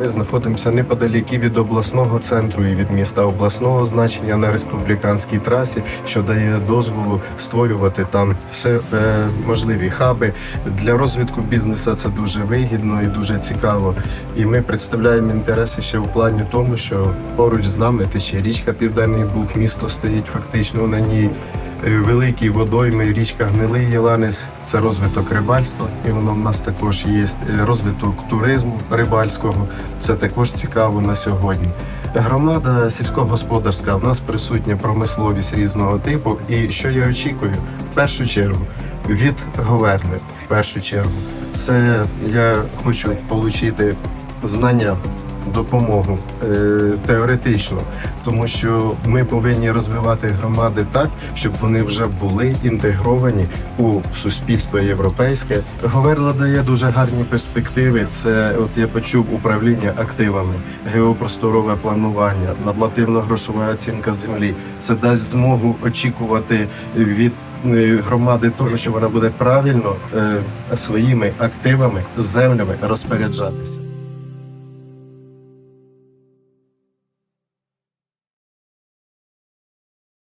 Ми знаходимося неподалік від обласного центру і від міста обласного значення на республіканській трасі, що дає дозволу створювати там все е, можливі хаби для розвитку бізнесу. Це дуже вигідно і дуже цікаво. І ми представляємо інтереси ще в плані тому, що поруч з нами тече річка Південний Буг, місто стоїть фактично на ній. Е, Великі водойми, річка Гнилий Єланець це розвиток рибальства, і воно в нас також є Е, розвиток туризму рибальського. Це також цікаво на сьогодні. Громада сільськогосподарська в нас присутня промисловість різного типу. І що я очікую, в першу чергу від Говерни, в першу чергу, це я хочу отримати знання. Допомогу е, теоретично, тому що ми повинні розвивати громади так, щоб вони вже були інтегровані у суспільство європейське. Говерла дає дуже гарні перспективи. Це от я почув управління активами, геопросторове планування, нормативно-грошова оцінка землі. Це дасть змогу очікувати від е, громади того, що вона буде правильно е, своїми активами, землями розпоряджатися.